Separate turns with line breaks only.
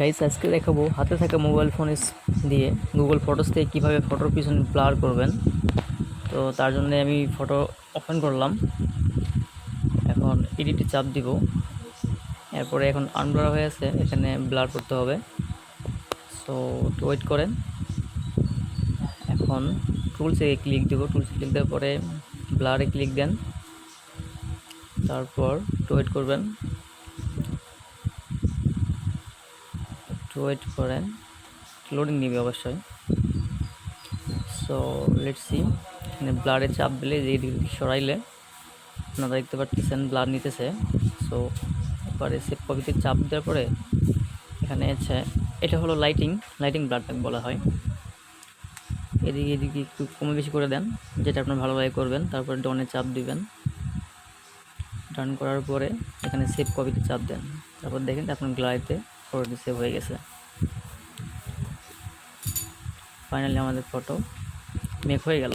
Guys আজকে দেখাবো, হাতে থাকা মোবাইল ফোন দিয়ে গুগল ফটোস থেকে কীভাবে ফটোর পিছনে ব্লার করবেন। তো তার জন্য আমি ফটো ওপেন করলাম। এখন এডিটে চাপ দিব। এরপরে এখন আনব্লার হয়ে আছে, এখানে ব্লার করতে হবে। সো ওয়েট করেন। এখন টুলসে ক্লিক দেবো। টুলসে ক্লিক দেওয়ার পরে ব্লারে ক্লিক দেন। তারপর ওয়েট করবেন। একটু ওয়েট করেন। লোডিং নিবে অবশ্যই। সো লেট সি এখানে ব্লারে চাপ দিলে যে সরাইলে, আপনারা দেখতে পাচ্ছেন ব্লার নিতেছে। সো এবারে সেভ কপিতে চাপ দেওয়ার পরে এখানে আছে, এটা হলো লাইটিং লাইটিং ব্লারটাকে বলা হয়। এদিকে এদিকে একটু কমে বেশি করে দেন, যেটা আপনার ভালোভাবে করবেন। তারপরে ডনে চাপ দিবেন। ডান করার পরে এখানে সেভ কপিতে চাপ দেন। তারপর দেখেন আপনার গ্যালারিতে ফটোটি সেভ হয়ে গেছে। ফাইনালি আমাদের ফটো মেক হয়ে গেল।